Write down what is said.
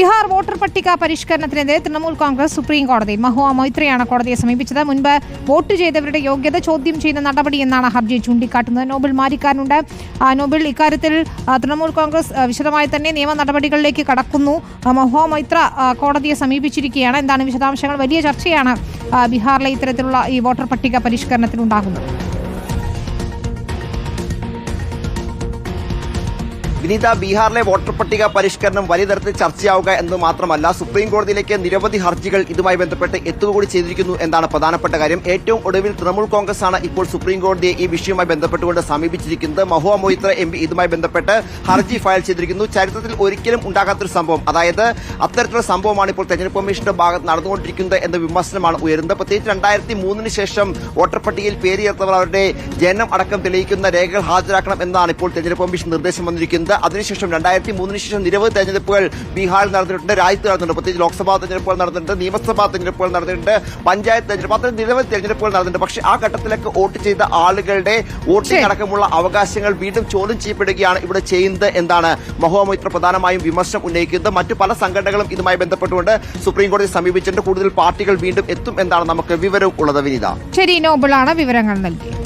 Bihar voter പട്ടിക പരിഷ്കരണത്തിനെതിരെ Trinamool Congress supreme കോടതി. മഹുവ മൈത്രിയാണ് കോടതിയെ സമീപിച്ചത്. മുൻപ് വോട്ട് ചെയ്തവരുടെ യോഗ്യത ചോദ്യം ചെയ്യുന്ന നടപടിയെന്നാണ് ഹർജി ചൂണ്ടിക്കാട്ടുന്നത്. നോബിൾ മാരിക്കാനുണ്ട് നോബിൾ ഇക്കാര്യത്തിൽ തൃണമൂൽ കോൺഗ്രസ് വിശദമായി തന്നെ നിയമ നടപടികളിലേക്ക് കടക്കുന്നു. മഹോ മഹുവ മൈത്ര കോടതിയെ സമീപിച്ചിരിക്കുകയാണ്. എന്താണ് വിശദാംശങ്ങൾ? വലിയ ചർച്ചയാണ് ബീഹാറിലെ ഇത്തരത്തിലുള്ള ഈ വോട്ടർ പട്ടിക പരിഷ്കരണത്തിനുണ്ടാകുന്നത് വിനീത ബീഹാറിലെ വോട്ടർ പട്ടിക പരിഷ്കരണം വലിയ തരത്തിൽ ചർച്ചയാവുക എന്ന് മാത്രമല്ല സുപ്രീം കോടതിയിലേക്ക് നിരവധി ഹർജികൾ ഇതുമായി ബന്ധപ്പെട്ട് എത്തുകൂടി ചെയ്തിരിക്കുന്നു എന്നാണ് പ്രധാനപ്പെട്ട കാര്യം. ഏറ്റവും ഒടുവിൽ തൃണമൂൽ കോൺഗ്രസ് ആണ് ഇപ്പോൾ സുപ്രീം കോടതിയെ ഈ വിഷയവുമായി ബന്ധപ്പെട്ടുകൊണ്ട് സമീപിച്ചിരിക്കുന്നത്. മഹുവ മൊയ്ത്ര എം ഇതുമായി ബന്ധപ്പെട്ട് ഹർജി ഫയൽ ചെയ്തിരിക്കുന്നു. ചരിത്രത്തിൽ ഒരിക്കലും ഉണ്ടാകാത്തൊരു സംഭവം. അതായത് അത്തരത്തിലുള്ള സംഭവമാണ് ഇപ്പോൾ തെരഞ്ഞെടുപ്പ് കമ്മീഷന്റെ ഭാഗത്ത് നടന്നുകൊണ്ടിരിക്കുന്നത് എന്ന വിമർശനമാണ് ഉയരുന്നത്. പ്രത്യേകിച്ച് രണ്ടായിരത്തി മൂന്നിന് ശേഷം വോട്ടർ പട്ടികയിൽ പേര് ചേർത്തവർ അവരുടെ ജനനം അടക്കം തെളിയിക്കുന്ന രേഖകൾ ഹാജരാക്കണം എന്നാണ് ഇപ്പോൾ തെരഞ്ഞെടുപ്പ് കമ്മീഷൻ നിർദ്ദേശം വന്നിരിക്കുന്നത്. അതിനുശേഷം രണ്ടായിരത്തി മൂന്നിന് ശേഷം നിരവധി തെരഞ്ഞെടുപ്പുകൾ ബീഹാറിൽ നടന്നിട്ടുണ്ട് രാജ്യത്ത് നടന്നിട്ടുണ്ട്. പ്രത്യേകിച്ച് ലോക്സഭാ തെരഞ്ഞെടുപ്പുകൾ നടന്നിട്ടുണ്ട് നിയമസഭാ തെരഞ്ഞെടുപ്പുകൾ നടന്നിട്ടുണ്ട് പഞ്ചായത്ത് തെരഞ്ഞെടുപ്പ് അത്തരം നിരവധി തെരഞ്ഞെടുപ്പുകൾ നടന്നിട്ടുണ്ട്. പക്ഷേ ആ ഘട്ടത്തിലേക്ക് വോട്ട് ചെയ്ത ആളുകളുടെ വോട്ടിംഗ്. അടക്കമുള്ള അവകാശങ്ങൾ വീണ്ടും ചോദ്യം ചെയ്യപ്പെടുകയാണ് ഇവിടെ ചെയ്യുന്നത് എന്താണ് മഹോമൈത്ര പ്രധാനമായും വിമർശനം ഉന്നയിക്കുന്നത്. മറ്റു പല സംഘടനകളും ഇതുമായി ബന്ധപ്പെട്ടുകൊണ്ട് സുപ്രീം കോടതി സമീപിച്ചിട്ടുണ്ട്. കൂടുതൽ പാർട്ടികൾ വീണ്ടും എത്തും എന്നാണ് നമുക്ക് വിവരം ഉള്ളത് വിനിത. ശരി നോബിളാണ് വിവരങ്ങൾ നൽകിയത്